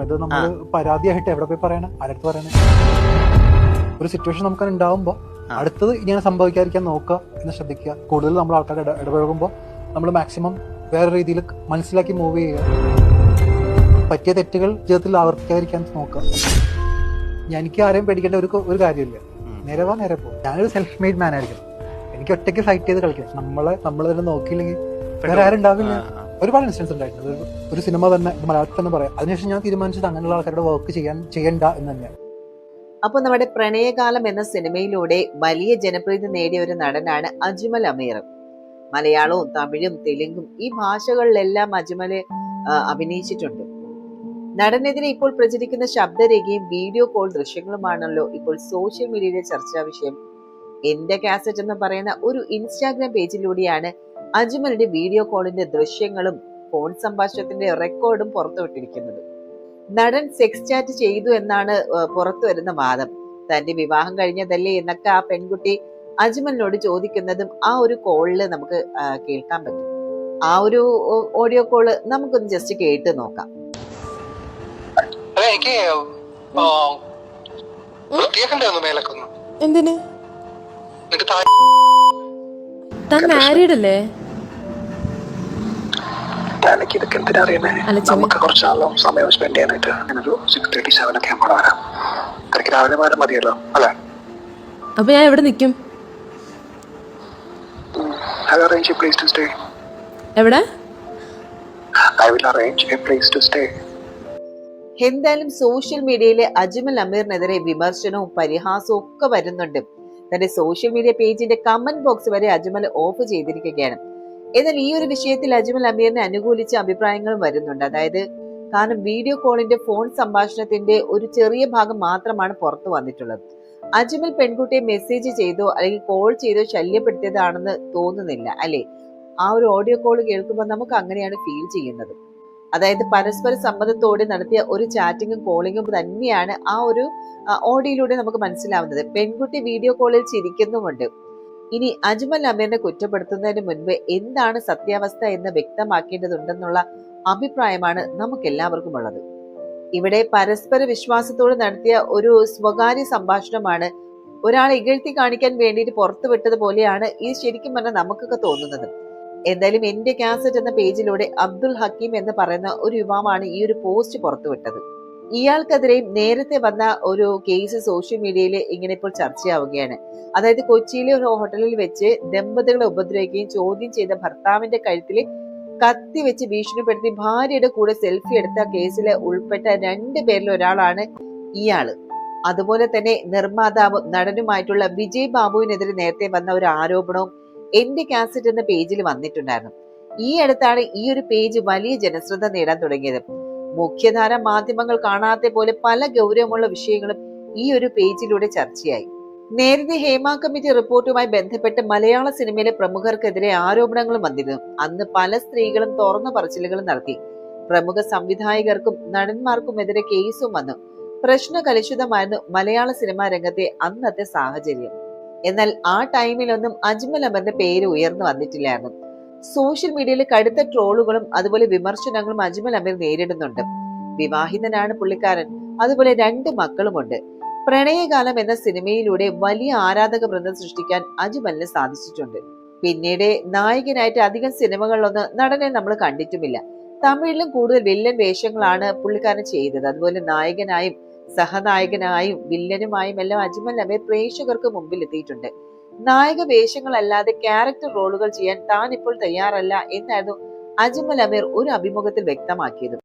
അത് നമ്മൾ പരാതിയായിട്ട് എവിടെ പോയി പറയണം? ആരടുത്ത് പറയണം? ഒരു സിറ്റുവേഷൻ നമുക്ക് ഉണ്ടാവുമ്പോൾ അടുത്തത് ഇങ്ങനെ സംഭവിക്കാതിരിക്കാൻ നോക്കുക എന്ന് ശ്രദ്ധിക്കുക. കൂടുതൽ നമ്മൾ ആൾക്കാരുടെ ഇട- ഇടപഴകുമ്പോൾ നമ്മൾ മാക്സിമം വേറെ രീതിയിൽ മനസ്സിലാക്കി മൂവ് ചെയ്യുക. പറ്റിയ തെറ്റുകൾ ജീവിതത്തിൽ ആവർത്തിക്കാതിരിക്കാൻ നോക്കുക. ഞാൻ- എനിക്ക് ആരെയും പേടിക്കേണ്ട ഒരു ഒരു കാര്യമില്ല. നേരവാ നേരെ വാ നേരെ പോകും ഞാനൊരു സെൽഫ് മെയ്ഡ് മാൻ ആയിരിക്കണം. എനിക്ക് ഒറ്റയ്ക്ക് ഫൈറ്റ് ചെയ്ത് കളിക്കാം. നമ്മളെ നമ്മൾ തന്നെ നോക്കിയില്ലെങ്കിൽ വേറെ ആരും ഉണ്ടാവില്ല. ഒരുപാട് ഇൻസിഡൻസ് ഉണ്ടായിട്ടുണ്ട്. ഒരു- സിനിമ തന്നെ മലയാളത്തിൽ തന്നെ പറയാം. അതിനുശേഷം ഞാൻ തീരുമാനിച്ചത് അങ്ങനെയുള്ള ആൾക്കാരുടെ വർക്ക് ചെയ്യാൻ ചെയ്യണ്ട എന്ന് തന്നെയാണ് അപ്പൊ നമ്മുടെ പ്രണയകാലം എന്ന സിനിമയിലൂടെ വലിയ ജനപ്രീതി നേടിയ ഒരു നടനാണ് അജ്മൽ അമീർ. മലയാളവും തമിഴും തെലുങ്കും ഈ ഭാഷകളിലെല്ലാം അജ്മൽ അഭിനയിച്ചിട്ടുണ്ട്. നടനെതിരെ ഇപ്പോൾ പ്രചരിക്കുന്ന ശബ്ദരേഖയും വീഡിയോ കോൾ ദൃശ്യങ്ങളുമാണല്ലോ ഇപ്പോൾ സോഷ്യൽ മീഡിയയിലെ ചർച്ചാ വിഷയം. എന്റെ കാസറ്റ് എന്ന് പറയുന്ന ഒരു ഇൻസ്റ്റാഗ്രാം പേജിലൂടെയാണ് അജ്മലിന്റെ വീഡിയോ കോളിന്റെ ദൃശ്യങ്ങളും ഫോൺ സംഭാഷണത്തിന്റെ റെക്കോർഡും പുറത്തുവിട്ടിരിക്കുന്നത്. നടൻ സെക്സ് ചാറ്റ് ചെയ്തു എന്നാണ് പുറത്തു വരുന്ന വാദം. തന്റെ വിവാഹം കഴിഞ്ഞതല്ലേ എന്നൊക്കെ ആ പെൺകുട്ടി അജ്മലിനോട് ചോദിക്കുന്നതും ആ ഒരു കോളിൽ നമുക്ക് കേൾക്കാൻ പറ്റും. ആ ഒരു ഓഡിയോ കോൾ നമുക്കൊന്ന് ജസ്റ്റ് കേട്ട് നോക്കാം. എനിക്ക് എന്തിന്? താൻ മാരീഡ് അല്ലേ? എനിക്ക് ഇതൊക്കെ എന്തിനാ അറിയുന്നേ? നമുക്ക് കുറച്ച് നാളും സമയം സ്പെൻഡ് ചെയ്യാനായിട്ട് ഞാനൊരു സിക്സ് തേർട്ടി സെവൻ ഒക്കെ ആകുമ്പോൾ വരാം. എനിക്ക് രാവിലെ വരാൻ മതിയല്ലോ അല്ലേ? അപ്പൊ ഞാൻ എവിടെ നിൽക്കും എ പ്ലേസ് ടു സ്റ്റേ എവിടെ? I will arrange a place to stay എന്തായാലും സോഷ്യൽ മീഡിയയിലെ അജ്മൽ അമീറിനെതിരെ വിമർശനവും പരിഹാസവും ഒക്കെ വരുന്നുണ്ട്. തന്റെ സോഷ്യൽ മീഡിയ പേജിന്റെ കമന്റ് ബോക്സ് വരെ അജ്മൽ ഓഫ് ചെയ്തിരിക്കുകയാണ്. എന്നാൽ ഈ ഒരു വിഷയത്തിൽ അജ്മൽ അമീറിനെ അനുകൂലിച്ച അഭിപ്രായങ്ങളും വരുന്നുണ്ട്. അതായത് കാരണം വീഡിയോ കോളിന്റെ ഫോൺ സംഭാഷണത്തിന്റെ ഒരു ചെറിയ ഭാഗം മാത്രമാണ് പുറത്തു വന്നിട്ടുള്ളത്. അജ്മൽ പെൺകുട്ടിയെ മെസ്സേജ് ചെയ്തോ അല്ലെങ്കിൽ കോൾ ചെയ്തോ ശല്യപ്പെടുത്തിയതാണെന്ന് തോന്നുന്നില്ല അല്ലെ? ആ ഒരു ഓഡിയോ കോൾ കേൾക്കുമ്പോൾ നമുക്ക് അങ്ങനെയാണ് ഫീൽ ചെയ്യുന്നത്. അതായത് പരസ്പര സമ്മതത്തോടെ നടത്തിയ ഒരു ചാറ്റിങ്ങും കോളിങ്ങും തന്നെയാണ് ആ ഒരു ഓഡിയോയിലൂടെ നമുക്ക് മനസ്സിലാവുന്നത്. പെൺകുട്ടി വീഡിയോ കോളിൽ ചിരിക്കുന്നുമുണ്ട്. ഇനി അജ്മൽ അമീറിനെ കുറ്റപ്പെടുത്തുന്നതിന് മുൻപ് എന്താണ് സത്യാവസ്ഥ എന്ന് വ്യക്തമാക്കേണ്ടതുണ്ടെന്നുള്ള അഭിപ്രായമാണ് നമുക്ക് എല്ലാവർക്കും ഉള്ളത് ഇവിടെ പരസ്പര വിശ്വാസത്തോട് നടത്തിയ ഒരു സ്വകാര്യ സംഭാഷണമാണ് ഒരാൾ ഇകഴ്ത്തി കാണിക്കാൻ വേണ്ടിയിട്ട് പുറത്തു വിട്ടതുപോലെയാണ് ഈ ശരിക്കും പറഞ്ഞാൽ നമുക്കൊക്കെ തോന്നുന്നത്. എന്തായാലും എന്റെ കാസറ്റ് എന്ന പേജിലൂടെ അബ്ദുൽ ഹക്കീം എന്ന് പറയുന്ന ഒരു യുവാവാണ് ഈ ഒരു പോസ്റ്റ് പുറത്തുവിട്ടത് ഇയാൾക്കെതിരെ നേരത്തെ വന്ന ഒരു കേസ് സോഷ്യൽ മീഡിയയിൽ ഇങ്ങനെ ഇപ്പോൾ ചർച്ചയാവുകയാണ്. അതായത് കൊച്ചിയിലെ ഒരു ഹോട്ടലിൽ വെച്ച് ദമ്പതികളെ ഉപദ്രവിക്കുകയും ചോദ്യം ചെയ്ത ഭർത്താവിന്റെ കഴുത്തിൽ കത്തി വെച്ച് ഭീഷണിപ്പെടുത്തി ഭാര്യയുടെ കൂടെ സെൽഫി എടുത്ത കേസിൽ ഉൾപ്പെട്ട രണ്ടു പേരിൽ ഒരാളാണ് ഇയാൾ. അതുപോലെ തന്നെ നിർമ്മാതാവും നടനുമായിട്ടുള്ള വിജയ് ബാബുവിനെതിരെ നേരത്തെ വന്ന ഒരു ആരോപണവും എന്റെ കാസറ്റ് എന്ന പേജിൽ വന്നിട്ടുണ്ടായിരുന്നു. ഈ അടുത്താണ് ഈ ഒരു പേജ് വലിയ ജനശ്രദ്ധ നേടാൻ തുടങ്ങിയത്. മുഖ്യധാര മാധ്യമങ്ങൾ കാണാത്ത പോലെ പല ഗൗരവമുള്ള വിഷയങ്ങളും ഈ ഒരു പേജിലൂടെ ചർച്ചയായി. നേരത്തെ ഹേമ കമ്മിറ്റി റിപ്പോർട്ടുമായി ബന്ധപ്പെട്ട് മലയാള സിനിമയിലെ പ്രമുഖർക്കെതിരെ ആരോപണങ്ങളും വന്നിരുന്നു. അന്ന് പല സ്ത്രീകളും തുറന്നു പറച്ചിലുകളും നടത്തി. പ്രമുഖ സംവിധായകർക്കും നടന്മാർക്കുമെതിരെ കേസും വന്നു. പ്രശ്ന കലുഷിതമായിരുന്നു മലയാള സിനിമാ രംഗത്തെ അന്നത്തെ സാഹചര്യം. എന്നാൽ ആ ടൈമിലൊന്നും അജ്മൽ അമറിന്റെ പേര് ഉയർന്നു വന്നിട്ടില്ലായിരുന്നു. സോഷ്യൽ മീഡിയയിൽ കടുത്ത ട്രോളുകളും അതുപോലെ വിമർശനങ്ങളും അജ്മൽ അമീർ നേരിടുന്നുണ്ട്. വിവാഹിതനാണ് പുള്ളിക്കാരൻ. അതുപോലെ രണ്ട് മക്കളുമുണ്ട്. പ്രണയകാലം എന്ന സിനിമയിലൂടെ വലിയ ആരാധക വൃന്ദം സൃഷ്ടിക്കാൻ അജ്മലിന് സാധിച്ചിട്ടുണ്ട്. പിന്നീട് നായകനായിട്ട് അധികം സിനിമകളിലൊന്നും നടനെ നമ്മൾ കണ്ടിട്ടുമില്ല. തമിഴിലും കൂടുതൽ വില്ലൻ വേഷങ്ങളാണ് പുള്ളിക്കാരൻ ചെയ്തത്. അതുപോലെ നായകനായും സഹനായകനായും വില്ലനുമായും എല്ലാം അജ്മൽ അമീർ പ്രേക്ഷകർക്ക് മുമ്പിൽ എത്തിയിട്ടുണ്ട്. നായക വേഷങ്ങളല്ലാതെ ക്യാരക്ടർ റോളുകൾ ചെയ്യാൻ താൻ ഇപ്പോൾ തയ്യാറല്ല എന്നായിരുന്നു അജ്മൽ അമീർ ഒരു അഭിമുഖത്തിൽ വ്യക്തമാക്കിയത്.